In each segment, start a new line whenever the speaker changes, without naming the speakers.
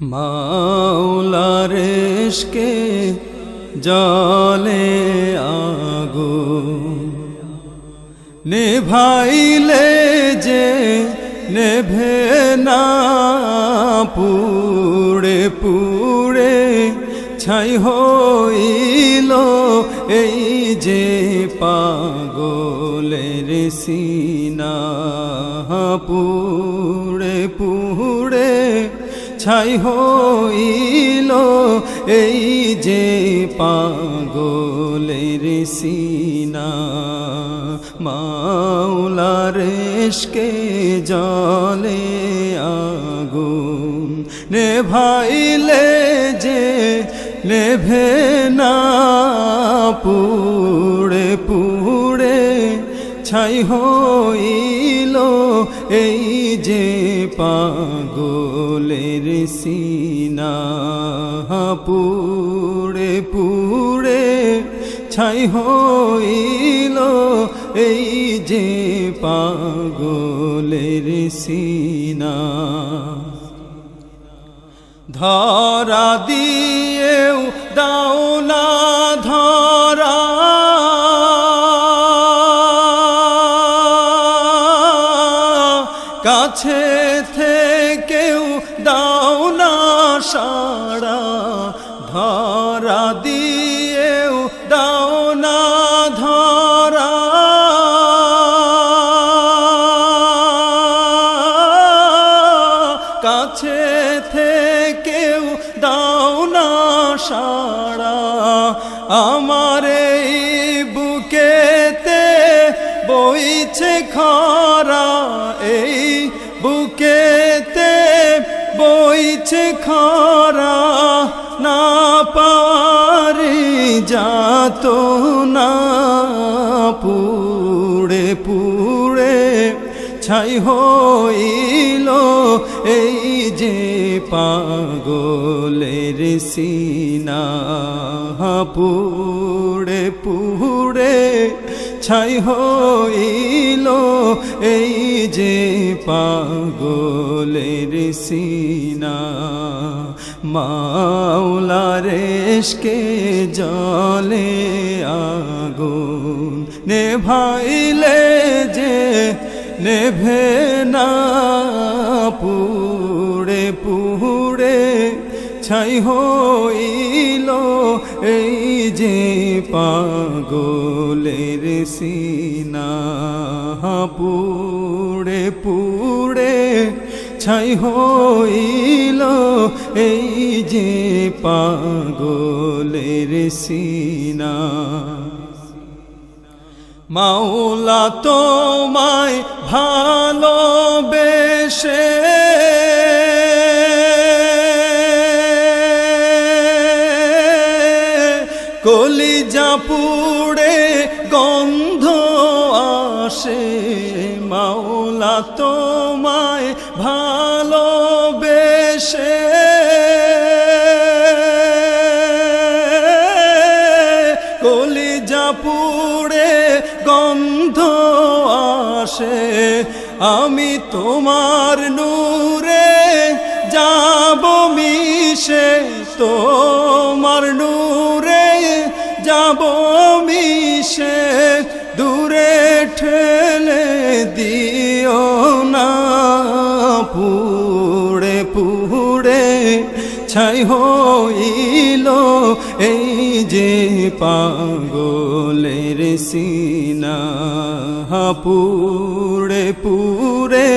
মাওলারেশকে জলে আগো। নেভাইলে যে নেভে না পুড়ে পুড়ে ছাই হইল এই যে পাগলের সিনা পুড়ে পুড়ে ছাই হইল এই যে পাগলের সিনা। মাওলারেশকে জলে আগুন নেভাইলে যে নেভে না, পুড়ে পুড়ে ছাই হইল এই যে পাগলের সিনা, পুড়ে পুড়ে ছাই হইল। এই যে পাগলের সিনা, ধরা দিয়েও দাও কাছে থেকেও দাও না সারা ধরা দিয়েও দাও না ধরা। কাছে থেকেও দাও না সারা আমার খরা এই বুকেতে বইছে খরা, না পারি যাত না পুড়ে পুড়ে ছাই হইল এই যে পাগলের সিনা। পুড়ে পুড়ে ছাই হইল এই যে পাগলের সিনা মাওলারেশকে জলে আগুন নেভাইলে যে নেভে না, পুড়ে পুড়ে ছাই হইল এই যে পাগলের সিনা পুড়ে পুড়ে ছাই হইল এই যে পাগলের সিনা মাওলা তোমায় ভালোবেসে কলিজা পুড়ে গন্ধ আসে মাওলা তোমায় ভালোবেসে। কলিজা পুড়ে গন্ধ আসে, আমি তোমার নূরে যাব মিশে, তোমার নূরে দিও না, পুড়ে পুড়ে ছাই হইল এই যে পাগলের সিনা। পুড়ে পুড়ে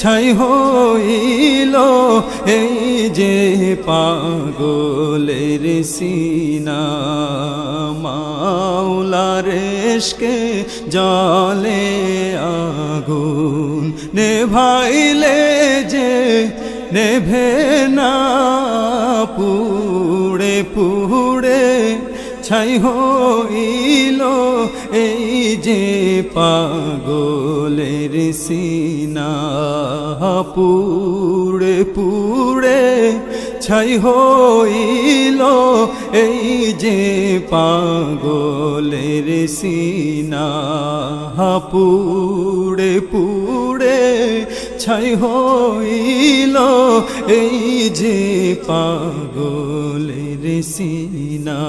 ছাই হইল এই যে পাগলের সিনা। মাওলারেশকে জলে আগুন নেভাইলে যে নেভে না পুড়ে পুড়ে ছাই হইল এই যে পাগলের সিনা। পুড়ে পুড়ে ছাই হইল এই যে পাগলের সিনা পুড়ে পুড়ে ছাই হইল। এই যে পাগলের সিনা।